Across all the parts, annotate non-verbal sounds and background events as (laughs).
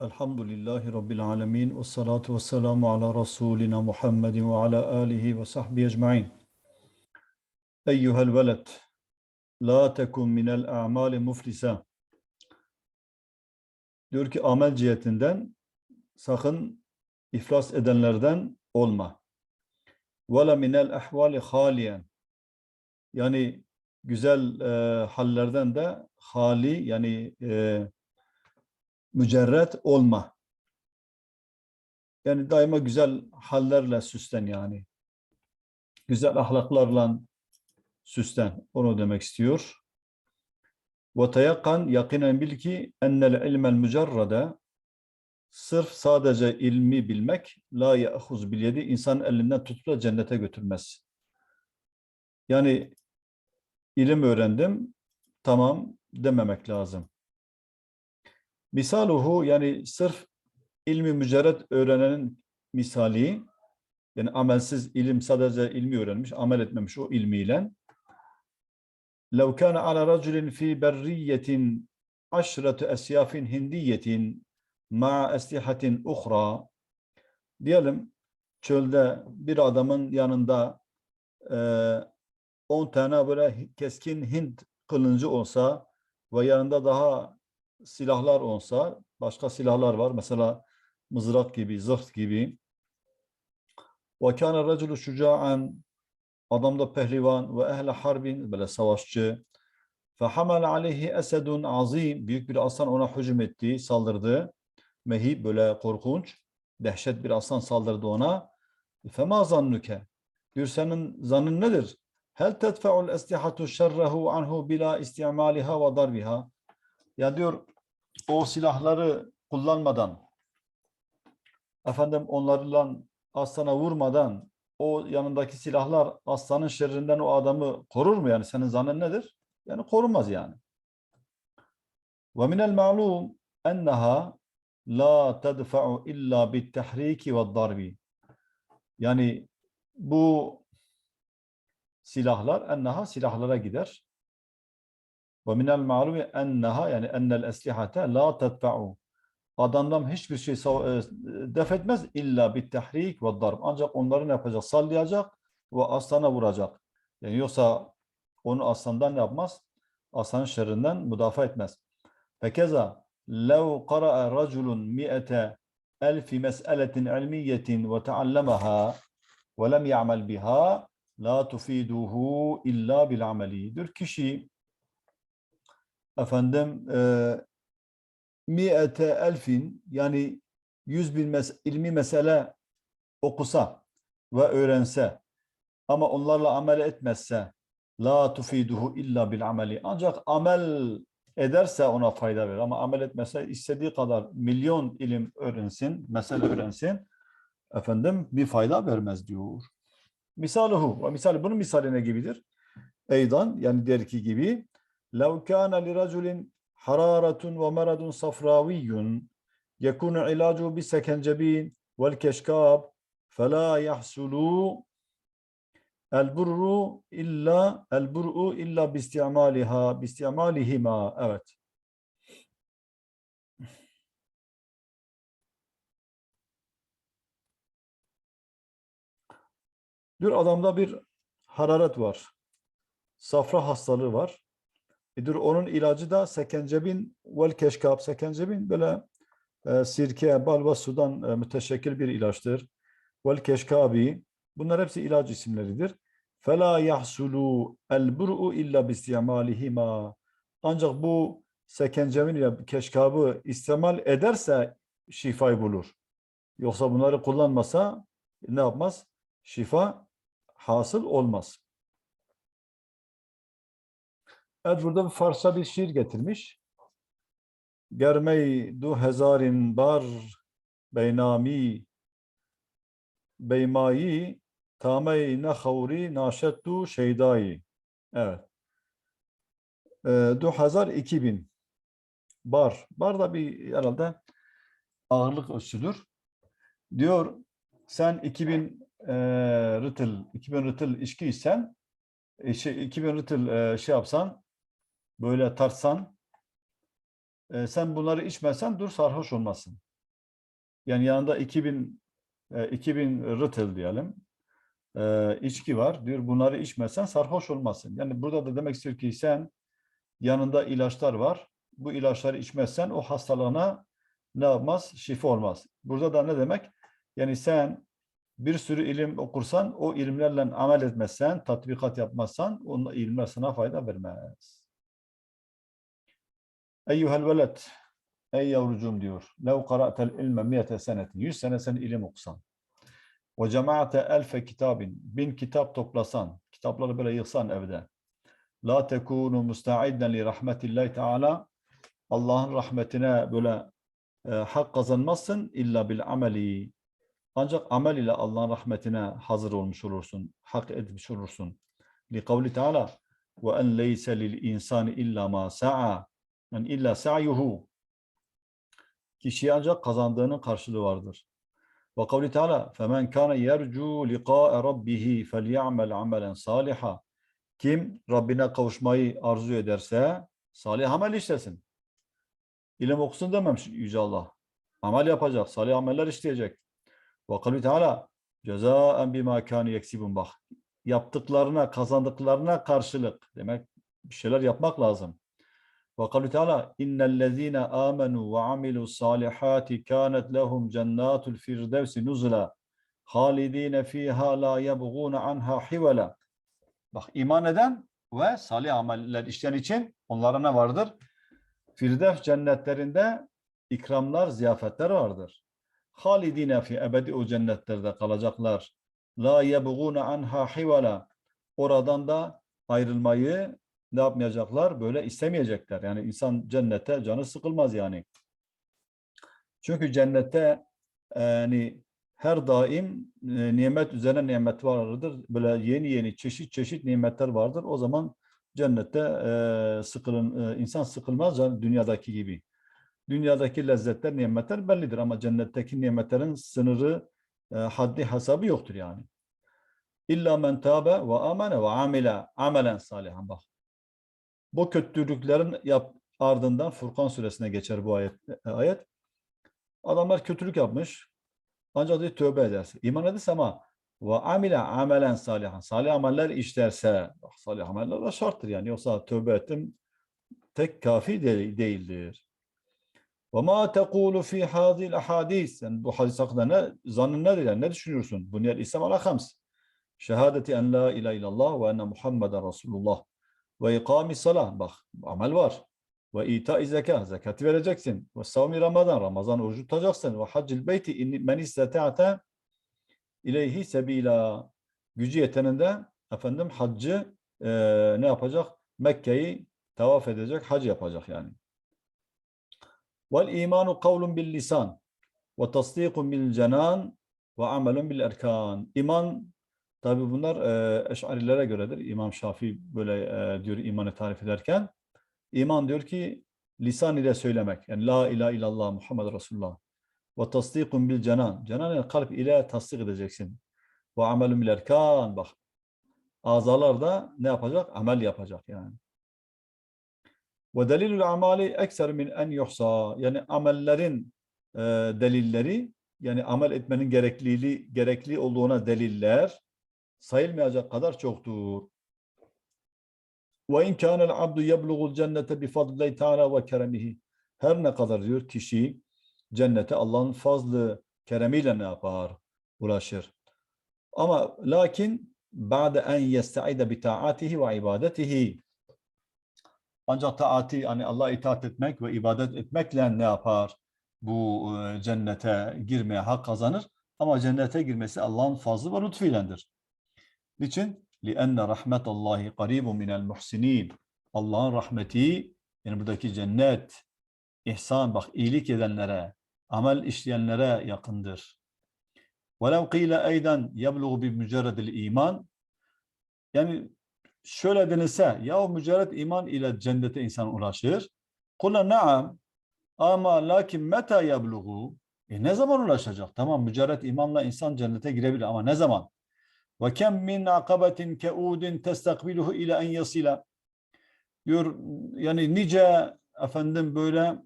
Elhamdülillahi Rabbil alemin. Ve salatu ve selamu ala Resulina Muhammedin ve ala alihi ve sahbihi ecma'in. Eyyuhel veled, la tekun minel a'mali muflisa. Diyor ki amel cihetinden sakın iflas edenlerden olma. Ve la minel ahvali haliyen. Yani güzel e, hallerden de hali yani e, mücerret olma. Yani daima güzel hallerle süslen yani. Güzel ahlaklarla süslen. Onu demek istiyor. Ve tayakkan yakinen bil ki ennel ilmel mücerrede sırf sadece ilmi bilmek la ya'huz bil yedi insan elinden tutup da cennete götürmez. Yani ilim öğrendim tamam dememek lazım. Misaluhu yani sırf ilmi mücerret öğrenenin misali yani amelsiz ilim sadece ilmi öğrenmiş, amel etmemiş o ilmiyle لو كان على رجل في برية عشرة أسياف هندية مع أسلحة أخرى diyelim çölde bir adamın yanında 10 tane böyle keskin Hint kılıncı olsa ve yanında daha silahlar olsa, başka silahlar var. Mesela mızrak gibi, zırh gibi. وَكَانَ الرَّجُلُ شُجَاعًا Adam da pehlivan ve ehle harbin, böyle savaşçı. فَحَمَلَ عَلَيْهِ اَسَدٌ azim Büyük bir aslan ona hücum etti, saldırdı. Mehib, böyle korkunç, dehşet bir aslan saldırdı ona. فَمَا زَنُّكَ Diyor senin zanın nedir? هَلْ تَدْفَعُ الْاَسْلِحَةُ شَرَّهُ عَنْهُ بِلَا اِسْتِعْمَالِهَا وَضَرْبِهَا Ya diyor o silahları kullanmadan efendim onlarla aslana vurmadan o yanındaki silahlar aslanın şerrinden o adamı korur mu yani senin zanın nedir? Yani korumaz yani. Ve minel ma'lum enneha la tedfa'u illa bit tahriki ve darbi. Yani bu silahlar enneha silahlara gider. Ve minel ma'lumi enneha yani ennel eslihate la tedfa'u. Adamdan hiçbir şey def etmez illa bit tahrik ve darb. Ancak onları ne yapacak? Sallayacak ve aslana vuracak. Yani yoksa onu aslandan yapmaz? Aslanın şerrinden müdafaa etmez. Fekeza lev qara'a raculun mi'ete elfi mes'eletin ilmiyetin ve teallemaha ve lem ya'mel biha la tufiduhu illa bil ameli. Kişi efendim e, mi'ete elfin yani yüz bin mes ilmi mesele okusa ve öğrense ama onlarla amel etmezse la tufiduhu illa bil ameli ancak amel ederse ona fayda verir ama amel etmezse istediği kadar milyon ilim öğrensin, mesele öğrensin efendim bir fayda vermez diyor. Misaluhu, misal bunun misali ne gibidir? Eydan yani der ki gibi لو كان لرجل حرارة ومرض صفراوي يكون علاجه بالسكنجبين والكشكاب فلا يحصل البر إلا البرء إلا باستعمالها باستعمالهما evet Diyor adamda bir hararet var. Safra hastalığı var. Dur onun ilacı da sekencebin vel keşkab. Sekencebin böyle e, sirke, bal ve sudan e, müteşekkil bir ilaçtır. Vel keşkabi. Bunlar hepsi ilaç isimleridir. Fela yahsulu el bur'u illa bistiyamalihima. Ancak bu sekencebin ile keşkabı istimal ederse şifayı bulur. Yoksa bunları kullanmasa ne yapmaz? Şifa hasıl olmaz. Evet burada bir Farsça bir şiir getirmiş. Germey du hezarin bar beynami beymayi tamey nehavri naşettu şeydayi. Evet. E, du hazar 2000 bar. Bar da bir herhalde ağırlık ölçüdür. Diyor sen 2000 e, rıtıl, 2000 rıtıl içki içsen, e, şey, 2000 rıtıl e, şey yapsan, böyle tartsan, e, sen bunları içmezsen dur sarhoş olmasın. Yani yanında 2000 e, 2000 rıtıl diyelim. E, içki var. Diyor bunları içmezsen sarhoş olmasın. Yani burada da demek istiyor ki sen yanında ilaçlar var. Bu ilaçları içmezsen o hastalığına ne yapmaz? Şifa olmaz. Burada da ne demek? Yani sen bir sürü ilim okursan, o ilimlerle amel etmezsen, tatbikat yapmazsan, o ilimler sana fayda vermez. Eyyuhel veled, ey yavrucuğum diyor. Lev qara'tel ilme miyete senetin. Yüz sene sen ilim okusan. Ve cemaate elfe kitabin. Bin kitap toplasan. Kitapları böyle yığsan evde. La tekunu musta'idden li rahmetillahi teala. Allah'ın rahmetine böyle e, hak kazanmazsın illa bil ameli. Ancak amel ile Allah'ın rahmetine hazır olmuş olursun. Hak etmiş olursun. Li kavli teala ve en leyse lil insani illa ma sa'a. Yani illa sa'yuhu. Kişiye ancak kazandığının karşılığı vardır. Ve kavli teala femen kana yercu liqa'a rabbih fely'amel amelen saliha. Kim Rabbine kavuşmayı arzu ederse salih amel işlesin. İlim okusun dememiş Yüce Allah. Amel yapacak, salih ameller işleyecek. Ve kavli teala cezaen bima kanu yeksibun bak. Yaptıklarına, kazandıklarına karşılık. Demek bir şeyler yapmak lazım. Kavli teala innellezine amenu ve amilu salihati kanet lehum cennatul firdevsi nuzula halidine fiha la yebğune anha hivela. Bak iman eden ve salih ameller işleyen için onlara ne vardır? Firdevs cennetlerinde ikramlar, ziyafetler vardır. Halidine fi ebedi o cennetlerde kalacaklar. La yebğune anha hivela. Oradan da ayrılmayı ne yapmayacaklar? Böyle istemeyecekler. Yani insan cennete canı sıkılmaz yani. Çünkü cennette yani her daim e, nimet üzerine nimet vardır. Böyle yeni yeni çeşit çeşit nimetler vardır. O zaman cennette e, sıkılın, e, insan sıkılmaz can- dünyadaki gibi. Dünyadaki lezzetler, nimetler bellidir ama cennetteki nimetlerin sınırı, e, haddi hesabı yoktur yani. İlla men tabe ve amene ve amile amelen salihan bak. Bu kötülüklerin yap, ardından Furkan suresine geçer bu ayet. ayet. Adamlar kötülük yapmış. Ancak diyor tövbe ederse. İman ederse ama ve amile amelen salihan. Salih ameller işlerse. Salih ameller de şarttır yani. Yoksa tövbe ettim tek kafi de- değildir. Ve ma tekulu fi hadil ahadis. Yani bu hadis hakkında ne, zannın nedir yani? Ne düşünüyorsun? Bunyel İslam ala hams. Şehadeti en la ilahe illallah ve enne Muhammeden Resulullah. Ve ikami salah. Bak amel var. Ve ita zeka. Zekati vereceksin. Ve savmi Ramazan. Ramazan orucu tutacaksın. Ve haccil beyti men istata'te ileyhi sebila. Gücü yeteninde efendim haccı eee, ne yapacak? Mekke'yi tavaf edecek, hac yapacak yani. Vel imanu kavlun bil lisan ve tasdikun bil cenan ve amelun bil erkan. İman tabi bunlar e, eşarilere göredir. İmam Şafii böyle e, diyor imanı tarif ederken. İman diyor ki lisan ile söylemek. Yani la ilahe illallah Muhammed Resulullah. Ve tasdikun bil cenan. Cenan yani kalp ile tasdik edeceksin. Ve amelun bil erkan. Bak azalar da ne yapacak? Amel yapacak yani. Ve delilül amali ekser min en yuhsa. Yani amellerin e, delilleri yani amel etmenin gerekliliği gerekli olduğuna deliller sayılmayacak kadar çoktur. Ve in kana abdu yeblugul cennete bi fadlillahi ve keremihi. Her ne kadar diyor kişi cennete Allah'ın fazlı keremiyle ne yapar? Ulaşır. Ama lakin ba'de en yesta'ide bi ve ibadetihi. Ancak taati yani Allah'a itaat etmek ve ibadet etmekle ne yapar? Bu cennete girmeye hak kazanır. Ama cennete girmesi Allah'ın fazlı ve lütfuylendir. Niçin? لِأَنَّ رَحْمَةَ اللّٰهِ قَرِيبٌ مِنَ الْمُحْسِنِينَ Allah'ın rahmeti, yani buradaki cennet, ihsan, bak iyilik edenlere, amel işleyenlere yakındır. وَلَوْ قِيلَ اَيْدًا يَبْلُغُ بِمُجَرَّدِ الْا۪يمَانِ Yani şöyle denilse, ya o mücerred iman ile cennete insan ulaşır. Kula naam ama lakin meta yabluğu e ne zaman ulaşacak? Tamam mücerred imanla insan cennete girebilir ama ne zaman? Ve kem min akabetin keudin testakbiluhu ila en yasila. Diyor yani nice efendim böyle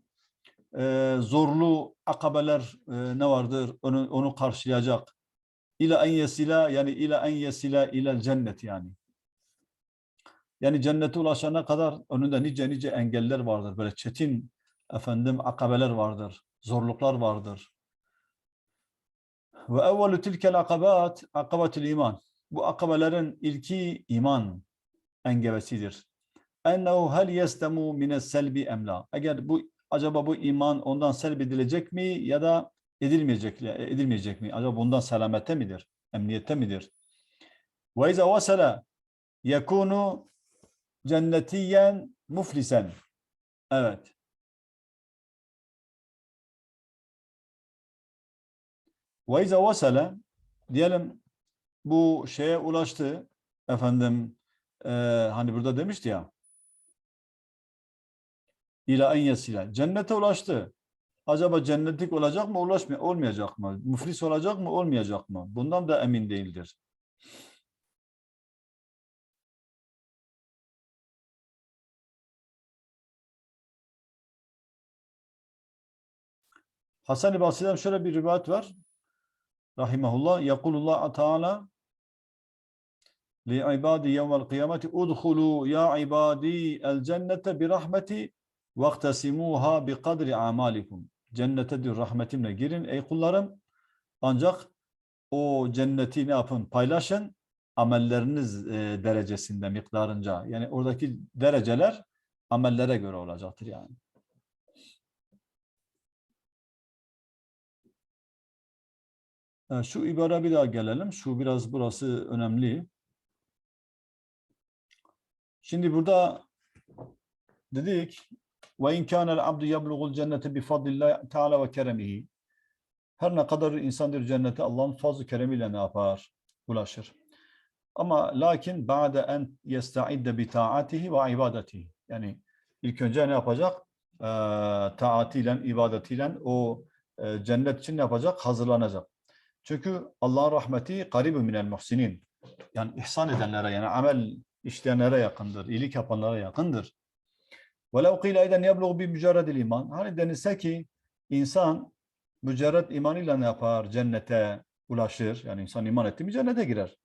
e, zorlu akabeler e, ne vardır? Onu, onu karşılayacak. İla en yesila yani ila en yesila ilel cennet yani. Yani cennete ulaşana kadar önünde nice nice engeller vardır. Böyle çetin efendim akabeler vardır. Zorluklar vardır. Ve evvelü tilkel akabat akabatul iman. Bu akabelerin ilki iman engebesidir. Ennehu hel yestemu mine selbi emla. Eğer bu acaba bu iman ondan selbedilecek mi ya da edilmeyecek edilmeyecek mi? Acaba bundan selamette midir? Emniyette midir? Ve izâ vasala yekunu cennetiyen muflisen. Evet. Ve izâ diyelim bu şeye ulaştı efendim e, hani burada demişti ya ila en yesile. Cennete ulaştı. Acaba cennetlik olacak mı, ulaşmay olmayacak mı? Müflis olacak mı, olmayacak mı? Bundan da emin değildir. Hasan-ı Basri'den şöyle bir rivayet var. Rahimahullah. Yakulullah Teala li ibadi yevmel kıyameti udhulu ya ibadi el cennete bi rahmeti vaktesimuha bi kadri amalikum. Cennete diyor rahmetimle girin ey kullarım. Ancak o cenneti ne yapın? Paylaşın amelleriniz e, derecesinde, miktarınca. Yani oradaki dereceler amellere göre olacaktır yani. Şu ibare bir daha gelelim. Şu biraz burası önemli. Şimdi burada dedik ve in kana el-abdu yablugul cennete bi fadlillahi teala ve keremihi. Her ne kadar insan diyor cennete Allah'ın fazl-ı keremiyle ne yapar? Ulaşır. Ama lakin ba'de en yesta'idde bi taatihi ve ibadetihi. Yani ilk önce ne yapacak? Ee, taatiyle, ibadetiyle o e, cennet için ne yapacak? Hazırlanacak. Çünkü Allah'ın rahmeti garibu minel muhsinin. Yani ihsan edenlere yani amel işleyenlere yakındır, iyilik yapanlara yakındır. وَلَوْ قِيلَ اَيْدًا يَبْلُغُ بِمُجَرَدِ iman. Hani denilse ki insan mücerred imanıyla ne yapar? Cennete ulaşır. Yani insan iman etti mi cennete girer.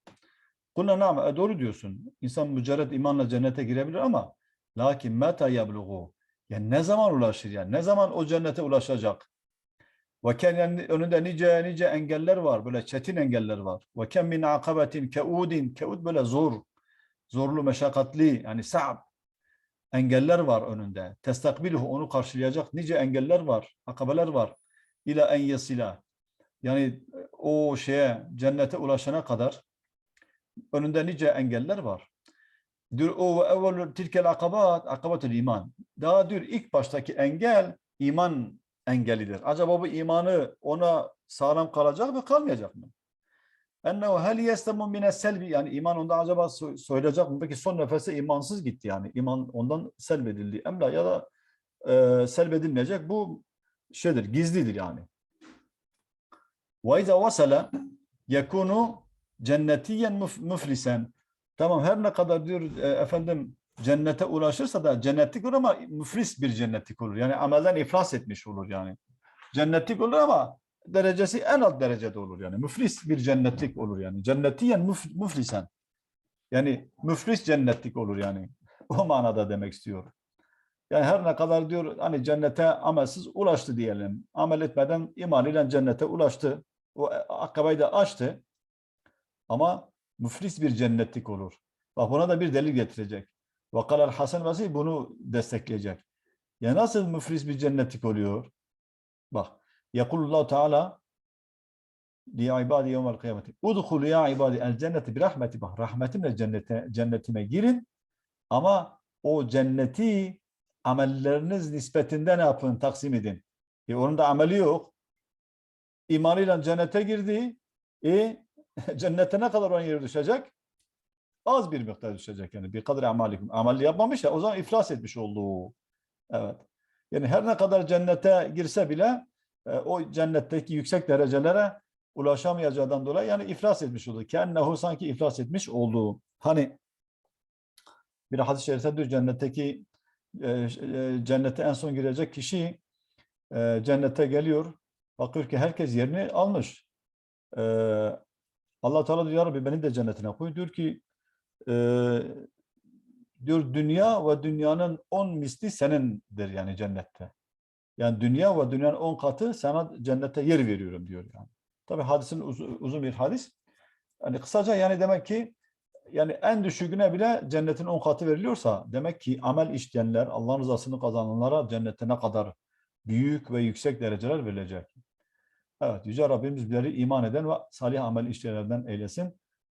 Kulna nam, e, doğru diyorsun. İnsan mücerred imanla cennete girebilir ama lakin meta yabluğu. Yani ne zaman ulaşır yani? Ne zaman o cennete ulaşacak? Ve önünde nice nice engeller var. Böyle çetin engeller var. Ve ken min akabetin keudin. Keud böyle zor. Zorlu, meşakkatli. Yani sa'b engeller var önünde. Testakbiluhu onu karşılayacak nice engeller var, akabeler var. İla en yesila. Yani o şeye cennete ulaşana kadar önünde nice engeller var. Diyor o evvel tilkel akabat akabatul iman. Daha diyor ilk baştaki engel iman engelidir. Acaba bu imanı ona sağlam kalacak mı kalmayacak mı? ennehu hel yestemu mine selbi yani iman onda acaba soyulacak mı? Peki son nefese imansız gitti yani. iman ondan selbedildi. Emla ya da e, selbedilmeyecek. Bu şeydir, gizlidir yani. Ve izâ vasala yekunu cennetiyen müflisen. Tamam her ne kadar diyor e, efendim cennete ulaşırsa da cennetlik olur ama müflis bir cennetlik olur. Yani amelden iflas etmiş olur yani. Cennetlik olur ama derecesi en alt derecede olur yani. Müflis bir cennetlik olur yani. Cennetiyen müf, müflisen. Yani müflis cennetlik olur yani. (laughs) O manada demek istiyor. Yani her ne kadar diyor hani cennete amelsiz ulaştı diyelim. Amel etmeden iman ile cennete ulaştı. O akabayı da açtı. Ama müflis bir cennetlik olur. Bak buna da bir delil getirecek. Vakalal Hasan Basri bunu destekleyecek. Ya nasıl müflis bir cennetlik oluyor? Bak Yekulullahu Teala li ibadi yevmel kıyameti. Udhulu ya ibadi el cenneti bir rahmeti bak. Rahmetimle cennete, cennetime girin. Ama o cenneti amelleriniz nispetinde ne yapın? Taksim edin. E onun da ameli yok. İmanıyla cennete girdi. E (laughs) cennete ne kadar onun yeri düşecek? Az bir miktar düşecek yani. Bir kadar amalikum. Amelli yapmamış ya o zaman iflas etmiş oldu. Evet. Yani her ne kadar cennete girse bile e, o cennetteki yüksek derecelere ulaşamayacağından dolayı yani iflas etmiş oldu. Kennehu sanki iflas etmiş olduğu. Hani bir hadis-i şerifte diyor cennetteki e, e, cennete en son girecek kişi cennete geliyor. Bakıyor ki herkes yerini almış. Allah Teala diyor "Ya Rabbi beni de cennetine koy. Diyor ki e, diyor dünya ve dünyanın on misli senindir yani cennette. Yani dünya ve dünyanın on katı sana cennette yer veriyorum diyor yani. Tabi hadisin uz- uzun bir hadis. Yani kısaca yani demek ki yani en düşüğüne bile cennetin on katı veriliyorsa demek ki amel işleyenler, Allah'ın rızasını kazananlara cennette ne kadar büyük ve yüksek dereceler verilecek. Evet, Yüce Rabbimiz bizleri iman eden ve salih amel işleyenlerden eylesin.